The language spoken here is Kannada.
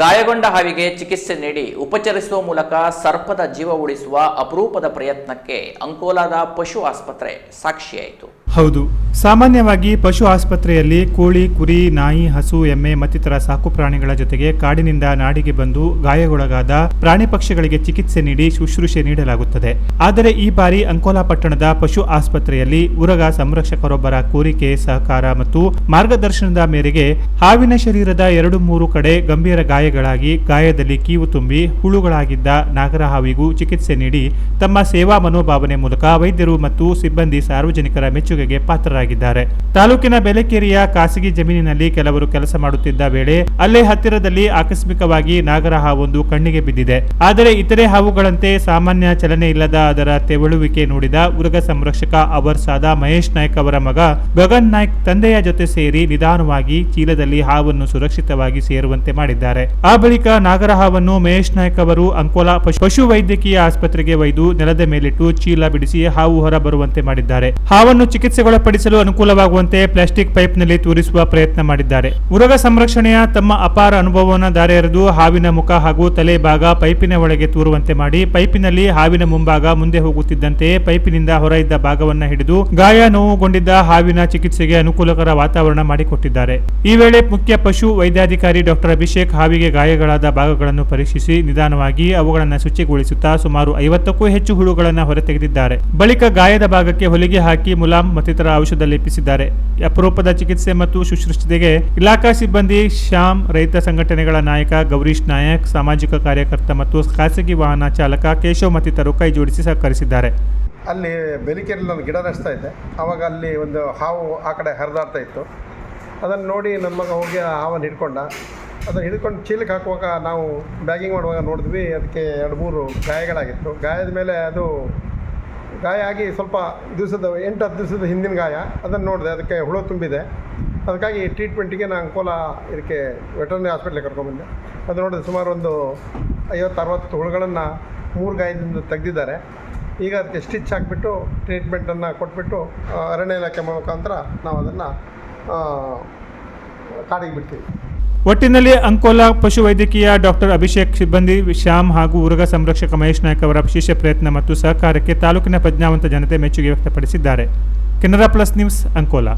ಗಾಯಗೊಂಡ ಹಾವಿಗೆ ಚಿಕಿತ್ಸೆ ನೀಡಿ ಉಪಚರಿಸುವ ಮೂಲಕ ಸರ್ಪದ ಜೀವ ಉಳಿಸುವ ಅಪರೂಪದ ಪ್ರಯತ್ನಕ್ಕೆ ಅಂಕೋಲಾದ ಪಶು ಆಸ್ಪತ್ರೆ ಸಾಕ್ಷಿಯಾಯಿತು. ಹೌದು. ಸಾಮಾನ್ಯವಾಗಿ ಪಶು ಆಸ್ಪತ್ರೆಯಲ್ಲಿ ಕೋಳಿ, ಕುರಿ, ನಾಯಿ, ಹಸು, ಎಮ್ಮೆ ಮತ್ತಿತರ ಸಾಕು ಪ್ರಾಣಿಗಳ ಜೊತೆಗೆ ಕಾಡಿನಿಂದ ನಾಡಿಗೆ ಬಂದು ಗಾಯಗೊಳಗಾದ ಪ್ರಾಣಿ ಪಕ್ಷಿಗಳಿಗೆ ಚಿಕಿತ್ಸೆ ನೀಡಿ ಶುಶ್ರೂಷೆ ನೀಡಲಾಗುತ್ತದೆ. ಆದರೆ ಈ ಬಾರಿ ಅಂಕೋಲಾ ಪಟ್ಟಣದ ಪಶು ಆಸ್ಪತ್ರೆಯಲ್ಲಿ ಉರಗ ಸಂರಕ್ಷಕರೊಬ್ಬರ ಕೋರಿಕೆ, ಸಹಕಾರ ಮತ್ತು ಮಾರ್ಗದರ್ಶನದ ಮೇರೆಗೆ ಹಾವಿನ ಶರೀರದ ಎರಡು ಮೂರು ಕಡೆ ಗಂಭೀರ ಗಾಯಗಳಾಗಿ ಗಾಯದಲ್ಲಿ ಕೀವು ತುಂಬಿ ಹುಳುಗಳಾಗಿದ್ದ ನಾಗರ ಹಾವಿಗೂ ಚಿಕಿತ್ಸೆ ನೀಡಿ ತಮ್ಮ ಸೇವಾ ಮನೋಭಾವನೆ ಮೂಲಕ ವೈದ್ಯರು ಮತ್ತು ಸಿಬ್ಬಂದಿ ಸಾರ್ವಜನಿಕರ ಮೆಚ್ಚುಗೆಗೆ ಪಾತ್ರರಾಗಿದ್ದಾರೆ. ತಾಲೂಕಿನ ಬೆಲೆಕೇರಿಯ ಖಾಸಗಿ ಜಮೀನಿನಲ್ಲಿ ಕೆಲವರು ಕೆಲಸ ಮಾಡುತ್ತಿದ್ದ ವೇಳೆ ಅಲ್ಲೇ ಹತ್ತಿರದಲ್ಲಿ ಆಕಸ್ಮಿಕವಾಗಿ ನಾಗರ ಹಾವೊಂದು ಕಣ್ಣಿಗೆ ಬಿದ್ದಿದೆ. ಆದರೆ ಇತರೆ ಹಾವುಗಳಂತೆ ಸಾಮಾನ್ಯ ಚಲನೆ ಇಲ್ಲದ ಅದರ ತೆವಳುವಿಕೆ ನೋಡಿದ ಉರಗ ಸಂರಕ್ಷಕ ಅವರ್ಸಾದ ಮಹೇಶ್ ನಾಯ್ಕ್ ಅವರ ಮಗ ಗಗನ್ ನಾಯ್ಕ್ ತಂದೆಯ ಜೊತೆ ಸೇರಿ ನಿಧಾನವಾಗಿ ಚೀಲದಲ್ಲಿ ಹಾವನ್ನು ಸುರಕ್ಷಿತವಾಗಿ ಸೇರುವಂತೆ ಮಾಡಿದ್ದಾರೆ. ಆ ಬಳಿಕ ನಾಗರ ಹಾವನ್ನು ಮಹೇಶ್ ನಾಯ್ಕ್ ಅವರು ಅಂಕೋಲಾ ಪಶು ವೈದ್ಯಕೀಯ ಆಸ್ಪತ್ರೆಗೆ ಒಯ್ದು ನೆಲದ ಮೇಲಿಟ್ಟು ಚೀಲ ಬಿಡಿಸಿ ಹಾವು ಹೊರ ಬರುವಂತೆ ಮಾಡಿದ್ದಾರೆ. ಹಾವನ್ನು ಚಿಕಿತ್ಸೆಗೊಳಪಡಿಸಲು ಅನುಕೂಲವಾಗುವಂತೆ ಪ್ಲಾಸ್ಟಿಕ್ ಪೈಪ್ನಲ್ಲಿ ತೂರಿಸುವ ಪ್ರಯತ್ನ ಮಾಡಿದ್ದಾರೆ. ಉರಗ ಸಂರಕ್ಷಣೆಯ ತಮ್ಮ ಅಪಾರ ಅನುಭವವನ್ನು ದಾರೆ ಎರೆದು ಹಾವಿನ ಮುಖ ಹಾಗೂ ತಲೆ ಭಾಗ ಪೈಪಿನ ಒಳಗೆ ತೂರುವಂತೆ ಮಾಡಿ, ಪೈಪಿನಲ್ಲಿ ಹಾವಿನ ಮುಂಭಾಗ ಮುಂದೆ ಹೋಗುತ್ತಿದ್ದಂತೆಯೇ ಪೈಪಿನಿಂದ ಹೊರ ಇದ್ದ ಭಾಗವನ್ನ ಹಿಡಿದು ಗಾಯ ನೋವುಗೊಂಡಿದ್ದ ಹಾವಿನ ಚಿಕಿತ್ಸೆಗೆ ಅನುಕೂಲಕರ ವಾತಾವರಣ ಮಾಡಿಕೊಟ್ಟಿದ್ದಾರೆ. ಈ ವೇಳೆ ಮುಖ್ಯ ಪಶು ವೈದ್ಯಾಧಿಕಾರಿ ಡಾಕ್ಟರ್ ಅಭಿಷೇಕ್ ಹಾವಿಗೆ ಗಾಯಗಳಾದ ಭಾಗಗಳನ್ನು ಪರೀಕ್ಷಿಸಿ ನಿಧಾನವಾಗಿ ಅವುಗಳನ್ನು ಶುಚಿಗೊಳಿಸುತ್ತಾ ಸುಮಾರು ಐವತ್ತಕ್ಕೂ ಹೆಚ್ಚು ಹುಳುಗಳನ್ನು ಹೊರತೆಗೆದಿದ್ದಾರೆ. ಬಳಿಕ ಗಾಯದ ಭಾಗಕ್ಕೆ ಹೊಲಿಗೆ ಹಾಕಿ ಮುಲಾಮ್ ಮತ್ತಿತರ ಔಷಧ ಲೇಪಿಸಿದ್ದಾರೆ ಅಪರೂಪದ ಚಿಕಿತ್ಸೆ ಮತ್ತು ಶುಶ್ರೂಷತೆಗೆ ಇಲಾಖಾ ಸಿಬ್ಬಂದಿ, ಶ್ಯಾಮ್, ರೈತ ಸಂಘಟನೆಗಳ ನಾಯಕ ಗೌರೀಶ್ ನಾಯಕ್, ಸಾಮಾಜಿಕ ಕಾರ್ಯಕರ್ತ ಮತ್ತು ಖಾಸಗಿ ವಾಹನ ಚಾಲಕ ಕೇಶವ್ ಮತ್ತಿತರರು ಕೈ ಜೋಡಿಸಿ ಸಹಕರಿಸಿದ್ದಾರೆ. ಅಲ್ಲಿ ಬೆಲಿಕೆರೆಯಲ್ಲಿ ನಾನು ಗಿಡ ನಡೆಸ್ತಾ ಇದ್ದೆ. ಆವಾಗ ಅಲ್ಲಿ ಒಂದು ಹಾವು ಆ ಕಡೆ ಹರಿದಾಡ್ತಾ ಇತ್ತು. ಅದನ್ನು ನೋಡಿ ನನ್ನ ಮಗ ಹೋಗಿ ಆ ಹಾವನ್ನು ಹಿಡ್ಕೊಂಡ. ಅದನ್ನು ಹಿಡ್ಕೊಂಡು ಚೀಲಕ್ಕೆ ಹಾಕುವಾಗ ನಾವು ಬ್ಯಾಗಿಂಗ್ ಮಾಡುವಾಗ ನೋಡಿದ್ವಿ. ಅದಕ್ಕೆ ಎರಡು ಮೂರು ಗಾಯಗಳಾಗಿತ್ತು. ಗಾಯದ ಮೇಲೆ ಅದು ಗಾಯ ಆಗಿ ಸ್ವಲ್ಪ ದಿವಸದ ಎಂಟು ಹತ್ತು ದಿವಸದ ಹಿಂದಿನ ಗಾಯ, ಅದನ್ನು ನೋಡಿದೆ, ಅದಕ್ಕೆ ಹುಳು ತುಂಬಿದೆ. ಅದಕ್ಕಾಗಿ ಟ್ರೀಟ್ಮೆಂಟಿಗೆ ನಾನು ಕೋಲಾ ಇದಕ್ಕೆ ವೆಟರ್ನರಿ ಹಾಸ್ಪಿಟ್ಲಿಗೆ ಕರ್ಕೊಂಡ್ಬಂದೆ ಅದು ನೋಡಿದ್ರೆ ಸುಮಾರು ಒಂದು ಐವತ್ತು ಅರವತ್ತು ಹುಳುಗಳನ್ನು ಮೂರು ಗಾಯದಿಂದ ತೆಗೆದಿದ್ದಾರೆ. ಈಗ ಅದಕ್ಕೆ ಸ್ಟಿಚ್ ಹಾಕಿಬಿಟ್ಟು ಟ್ರೀಟ್ಮೆಂಟನ್ನು ಕೊಟ್ಬಿಟ್ಟು ಅರಣ್ಯ ಇಲಾಖೆ ಮುಖಾಂತರ ನಾವು ಅದನ್ನು ಕಾಡಿಗೆ ಬಿಡ್ತೀವಿ. ಒಟ್ಟಿನಲ್ಲಿ ಅಂಕೋಲಾ ಪಶು ವೈದ್ಯಕೀಯ ಡಾಕ್ಟರ್ ಅಭಿಷೇಕ್ ಸಿಬ್ಬಂದಿ, ಶ್ಯಾಮ್ ಹಾಗೂ ಉರಗ ಸಂರಕ್ಷಕ ಮಹೇಶ್ ನಾಯ್ಕ್ ಅವರ ವಿಶೇಷ ಪ್ರಯತ್ನ ಮತ್ತು ಸಹಕಾರಕ್ಕೆ ತಾಲೂಕಿನ ಪ್ರಜ್ಞಾವಂತ ಜನತೆ ಮೆಚ್ಚುಗೆ ವ್ಯಕ್ತಪಡಿಸಿದ್ದಾರೆ. Canara plus news Ankola.